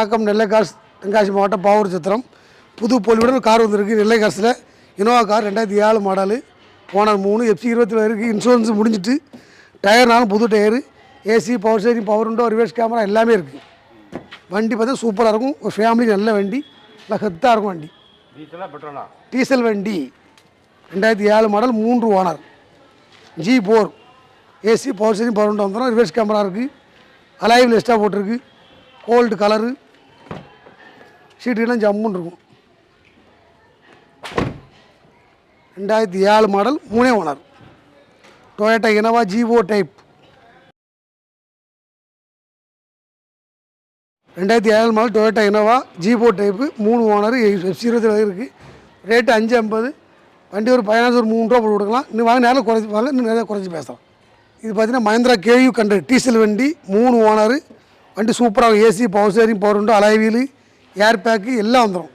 வணக்கம் நெல்லை காசு தென்காசி மாவட்டம் பாவூர் சித்திரம். புது பொலிவுடன் கார் வந்திருக்கு. நெல்லை காசில் இனோவா கார் ரெண்டாயிரத்தி ஏழு மாடலு ஓனர் மூணு எஃப்சி இருபத்தில் இருக்குது இன்சூரன்ஸ் முடிஞ்சிட்டு டயர்னாலும் புது tyre AC power steering power window reverse camera எல்லாமே இருக்குது வண்டி பார்த்தா சூப்பராக இருக்கும். ஒரு ஃபேமிலி நல்ல வண்டி. நல்லா ஹெத்தாக இருக்கும் வண்டி. டீசலா வண்டி. ரெண்டாயிரத்தி ஏழு மாடல் மூன்று owner G four AC power steering power window வந்துடும் ரிவர்ஸ் கேமரா இருக்குது அலாய்வில் எக்ஸ்ட்ரா போட்டிருக்கு. கோல்டு கலரு சீட்டுலாம் ஜம்முன்னு இருக்கும். ரெண்டாயிரத்தி ஏழு மாடல் மூணே ஓனர். டொயேட்டா இனோவா ஜிஓ டைப் ரெண்டாயிரத்தி ஏழு model Toyota Innova G four type மூணு ஓனர் எஃப்சி இருக்குது ரேட்டு அஞ்சு ஐம்பது. வண்டி ஒரு பதினஞ்சு ஒரு மூணு ரூபா போட்டு கொடுக்கலாம். இன்னும் வாங்க நேரில் குறைச்சி வாங்க இன்னும் நிறையா குறைச்சி பேசலாம். இது பார்த்தீங்கன்னா மஹேந்திரா கேயு கண்டு டீசல் வண்டி மூணு ஓனர். வண்டி சூப்பராக ஏசி பவர் ஸ்டேரிங் பவர் உண்டு அலைவீலு ஏர் பேக்கு எல்லாம் வந்துடும்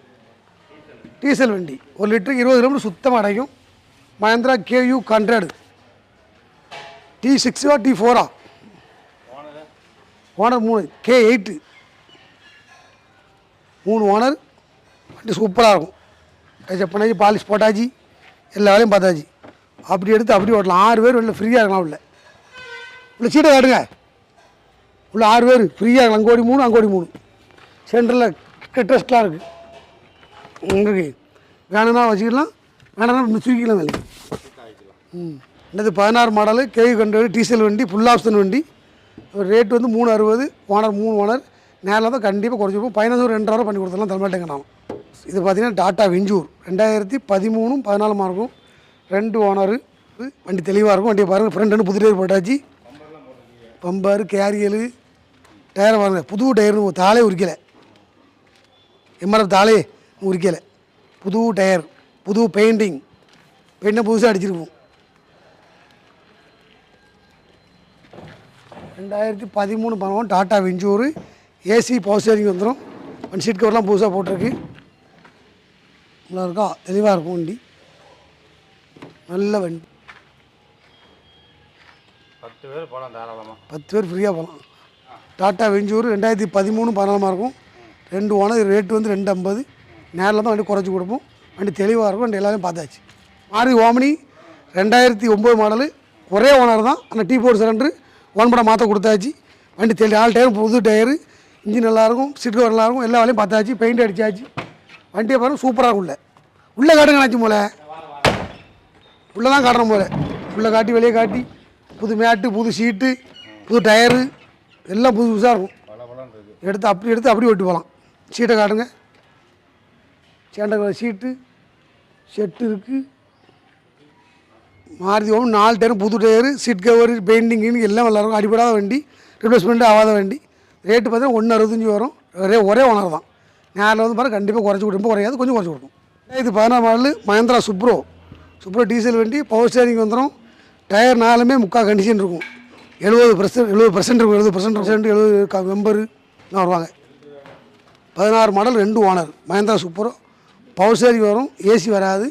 டீசல் வண்டி. ஒரு லிட்டருக்கு இருபது கிலோமீட்டர் சுத்தமாக அடையும். மஹேந்திரா கேயூ ஹண்ட்ரடு டி சிக்ஸா டி ஃபோரா ஓனர் மூணு. கே எயிட்டு மூணு ஓனர் வண்டி சூப்பராக இருக்கும். டச்சப் பண்ணாச்சு பாலிஷ் போட்டாச்சு. எல்லா வேலையும் பார்த்தாச்சு. அப்படி எடுத்து அப்படி ஓட்டலாம். ஆறு பேர் வெளில ஃப்ரீயாக இருக்கலாம் உள்ள. உள்ள சீட்டை காட்டுங்க. உள்ள ஆறு பேர் ஃப்ரீயாக இருக்கலாம். அங்கோடி மூணு அங்கோடி மூணு. சென்டரில் ட்ரெஸ்ட்லாம் இருக்குது உங்களுக்கு வேணும்னா வச்சுக்கலாம் வேணும்னா இன்னும் தூக்கிக்கலாம் வேலைக்கு ம். என்னது பதினாறு மாடலு கேவி கண்டு டீசல் வண்டி ஃபுல் ஆப்ஷன் வண்டி. ரேட் வந்து மூணு அறுபது ஓனர் மூணு ஓனர். நேரில் தான் கண்டிப்பாக குறைச்சிப்போம் பதினஞ்சு ரெண்டாயிரம் பண்ணி கொடுத்துலாம் தலைமையிட்டங்க நான். இது பார்த்தீங்கன்னா டாட்டா விஞ்சூர் ரெண்டாயிரத்தி பதிமூணும் பதினாலு மார்க்கும். ரெண்டு ஓனரு. வண்டி தெளிவாக இருக்கும். வண்டியை பாருங்கள் ஃப்ரெண்ட் ரெண்டு புது டயர் போட்டாச்சு. பம்பர் கேரியலு டயரை பாருங்கள் புது டயர்னு ஒரு தாளே உரிக்கலை. எம்ஆர்எஃப் தாளே உரிக்கலை. புது டயர் புது பெயிண்டிங். பெயிண்டை புதுசாக அடிச்சிருப்போம் ரெண்டாயிரத்தி பதிமூணு பண்ணுவோம் Tata Venture AC power steering வந்துடும் ஒன் சீட் கவர்லாம் புதுசாக போட்டிருக்கு. நல்லா இருக்கா? தெளிவாக இருக்கும் வண்டி. நல்ல வண்டி. பத்து பேர் போகலாம் தாராளமாக பத்து பேர் ஃப்ரீயாக போகலாம். டாட்டா வெஞ்சூர் ரெண்டாயிரத்தி பதிமூணு பதினாலமாக இருக்கும். ரெண்டு ஓனர் ரேட்டு வந்து ரெண்டு ஐம்பது. நேரில் தான் வண்டி குறைச்சி கொடுப்போம். வண்டி தெளிவாக இருக்கும் வண்டி எல்லாமே பார்த்தாச்சு. மாருதி ஓமனி ரெண்டாயிரத்தி ஒம்பது மாடலு ஒரே ஓனர் தான். அந்த டீ போர்ட் சிலிண்டரு ஒன் படம் மாற்ற கொடுத்தாச்சு. வண்டி தெளி ஆள் டயர் புது டயரு இன்ஜின் நல்லாயிருக்கும் சீட் கவர் நல்லாயிருக்கும் எல்லா வேலையும் பார்த்தாச்சு பெயிண்ட் அடிச்சாச்சு. வண்டியை பாருங்க சூப்பராக இருக்கும் உள்ளே. உள்ளே காட்டுங்க நினச்சி போல. உள்ளே தான் காட்டுறோம் போல. உள்ளே காட்டி வெளியே காட்டி புது மேட்டு புது சீட்டு புது டயரு எல்லாம் புது புதுசாக இருக்கும். எடுத்து அப்படி எடுத்து அப்படி ஓட்டி போகலாம். சீட்டை காட்டுங்க. சேண்டை கலர் சீட்டு செட்டு இருக்குது மாறுதி ஓம் நாலு டயர் புது டயரு சீட் கவர் பெயிண்டிங் எல்லாம் விளாட்றோம் அடிப்படாத வண்டி ரிப்ளேஸ்மெண்ட்டு ஆகாத வண்டி. ரேட்டு பார்த்தீங்கன்னா ஒன்று அறுபத்தஞ்சி வரும். ஒரே ஒரே ஓனர் தான். நேரில் வந்து பாருங்கள் கண்டிப்பாக குறைச்சி கொடுப்போம். குறையாது கொஞ்சம் குறைச்சி கொடுக்கும் இது பதினாறு model Mahindra Supro Supro diesel வண்டி பவர் ஸ்டேரிங் வந்துடும் டயர் நாலுமே முக்கால் கண்டிஷன் இருக்கும். எழுபது பர்சன்ட் எழுபது பர்சன்ட் இருக்கும் எழுபது பர்சன்ட் பர்சன்ட் எழுபது மெம்பரு வருவாங்க. பதினாறு மாடல் ரெண்டு ஓனர். மஹேந்திரா சூப்பரோ. பவர் சேரி வரும் ஏசி வராது.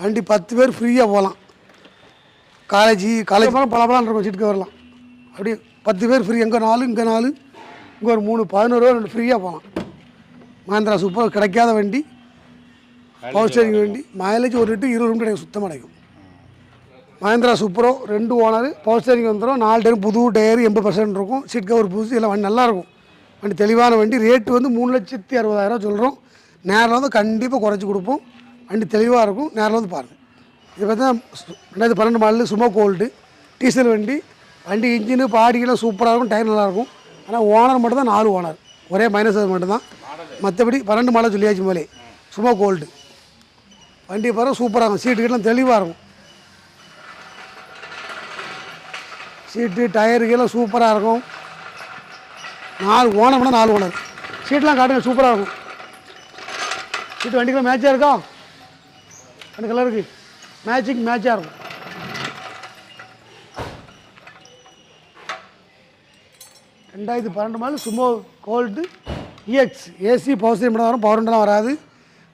வண்டி பத்து பேர் ஃப்ரீயாக போகலாம். காலேஜ் காலேஜ் போனால் பல பலம் இருக்கும் சீட்டுக்கு வரலாம். அப்படியே பத்து பேர் ஃப்ரீ எங்கே நாலு இங்கே நாலு. இங்கே ஒரு மூணு பதினோரு ரெண்டு ஃப்ரீயாக போகலாம். மஹேந்திரா சூப்பர் கிடைக்காத வண்டி. பவர் ஸ்டேரிங் வண்டி. மைலேஜ் ஒரு லிட்டர் இருபது கிடைக்கும் சுத்தமாக கிடைக்கும் மஹேந்திரா சூப்பரோ ரெண்டு ஓனர். பவர் ஸ்டேரிங் வந்துடும் நாலு டயர் புது டயர் எண்பது பர்சன்ட் இருக்கும். சீட் கவர் புதுசு எல்லாம் வண்டி நல்லாயிருக்கும் வண்டி தெளிவான வண்டி ரேட்டு வந்து மூணு லட்சத்தி அறுபதாயிரம் சொல்கிறோம் நேரில் வந்து கண்டிப்பாக குறைச்சி கொடுப்போம். வண்டி தெளிவாக இருக்கும். நேரில் வந்து பாருங்கள் இது பார்த்தா ரெண்டாயிரத்தி பன்னெண்டு மாடலு சுமோ கோல்டு டீசல் வண்டி. வண்டி இன்ஜினு பாடிக்கெல்லாம் சூப்பராக இருக்கும். டயர் நல்லாயிருக்கும் ஆனால் ஓனர் மட்டும் தான் நாலு ஓனர் ஒரே மைனஸ் அது மட்டும்தான். மற்றபடி பன்னெண்டு மாடல் சொல்லியாச்சு மேலே சுமோ கோல்டு வண்டி பாருங்க சூப்பராக இருக்கும். சீட்டுக்கெல்லாம் தெளிவாக இருக்கும். சீட்டு டயருக்கெல்லாம் சூப்பராக இருக்கும். நாலு ஓனர்னா நாலு ஓனர். சீட்லாம் காட்டுங்க சூப்பராக இருக்கும். சீட்டு வண்டிக்கெல்லாம் மேட்சாக இருக்கா? ரெண்டு கலருக்கு மேட்சிங் மேட்சாக இருக்கும். ரெண்டாயிரத்தி பன்னெண்டு model Sumo Gold EX AC power steering மட்டும் வரும் பவர் விண்டோலாம் வராது.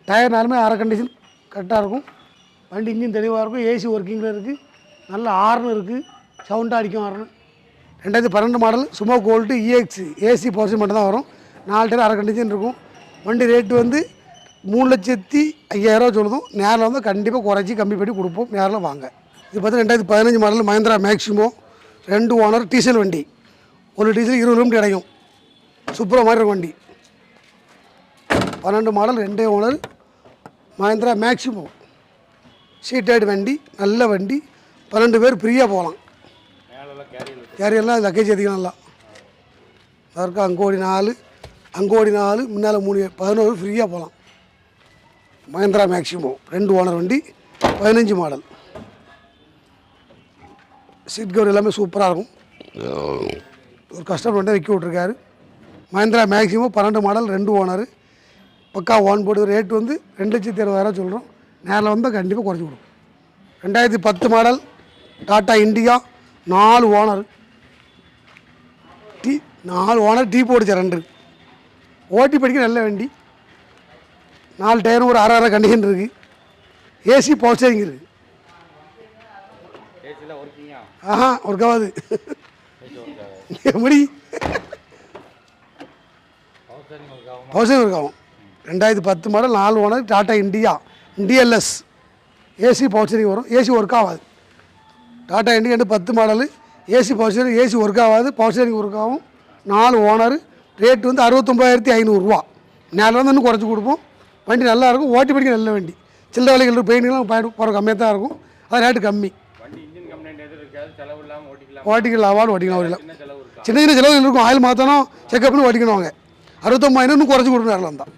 டயர் நாலுமே அரை கண்டிஷன் கரெக்டாக இருக்கும். வண்டி இன்ஜின் தெளிவாக இருக்கும். ஏசி ஒர்க்கிங்கில் இருக்குது நல்ல ஆர்னு இருக்குது சவுண்டாக அடிக்கும் ஆர்னு ரெண்டாயிரத்தி பன்னெண்டு model Sumo Gold EX AC portion மட்டும் தான் வரும். நாலு டேர் அரை கண்டிஷன் இருக்கும். வண்டி ரேட்டு வந்து மூணு லட்சத்தி ஐயாயிரரூவா சொல்லுதும். நேரில் வந்து கண்டிப்பாக குறைச்சி கம்மி பண்ணி கொடுப்போம். நேரில் வாங்க. இது பார்த்தீங்கன்னா ரெண்டாயிரத்தி பதினஞ்சு மாடல் மஹேந்திரா மேக்ஸிமோ ரெண்டு ஓனர் டீசல் வண்டி. ஒரு டீசல் இருபது கிலோமீட்டர் அடையும். சூப்பராக மாதிரி இருக்கும் வண்டி. பன்னெண்டு மாடல் ரெண்டே ஓனர் மஹேந்திரா மேக்ஸிமோ சீட்டேட் வண்டி நல்ல வண்டி. பன்னெண்டு பேர் ஃப்ரீயாக போகலாம். கேரியெல்லாம் லக்கேஜ் அதிகம் நல்லா அதற்கு அங்கோடி நாலு அங்கோடி நாலு முன்னால் மூணு பதினோரு ஃப்ரீயாக போகலாம். மஹேந்திரா மேக்ஸிமோ ரெண்டு ஓனர் வண்டி பதினஞ்சு மாடல் சீட் கவர் எல்லாமே சூப்பராக இருக்கும். ஒரு கஸ்டமர் வந்து விற்க விட்ருக்காரு மஹேந்திரா மேக்ஸிமோ பன்னெண்டு மாடல் ரெண்டு ஓனர் பக்கா ஓன் போர்டு ரேட் வந்து ரெண்டு லட்சத்தி அறுபதாயிரம் சொல்கிறோம் நேரில் வந்தால் கண்டிப்பாக குறைச்சி கொடுக்கும் ரெண்டாயிரத்தி பத்து மாடல் டாட்டா இண்டிகா நாலு ஓனர். டீ நாலு ஓனர் டீ போடுச்சு ரெண்டு. ஓட்டி படிக்க நல்ல வண்டி. நாலு டயரும் ஒரு அரை அரை கண்டிஷன் இருக்குது ஏசி பவர் ஸ்டேரிங் இருக்குது ஆஹா ஒர்க் ஆகாது. எப்படி பவர் ஸ்டேரிங் ஒர்க் ஆகும்? ரெண்டாயிரத்தி பத்து மாடல் நாலு ஓனர் டாட்டா இண்டியா இண்டிஎல்எஸ் ஏசி பவர் ஸ்டேரிங் வரும். ஏசி ஒர்க் ஆகாது. டாட்டா இண்டிகா பத்து model AC power steering AC work ஆகாது பவர் ஸ்டேரிங் ஒர்க் ஆகும் நாலு ஓனர் ரேட் வந்து அறுபத்தொம்பதாயிரத்தி ஐநூறுரூவா நேரில் வந்து இன்னும் குறைச்சி கொடுப்போம் வண்டி நல்லா இருக்கும் ஓட்டி படிக்க நல்ல வண்டி சில்லறை வேலைகள் பெயிண்ட்லாம் போகிற கம்மியாக தான் இருக்கும் அது ரேட்டு கம்மி ஓட்டிக்கலாம் அவார்டு ஓட்டிக்கலாம் ஓட்டிக்கலாம் சின்ன சின்ன சின்ன செலவு இருக்கும் ஆயில் மாற்றணும் செக்கப்னு ஓட்டிக்கணும் அவங்க அறுபத்தொம்பதாயிரம் இன்னும் குறைச்சி கொடுக்கணும் நேரில் வந்தால்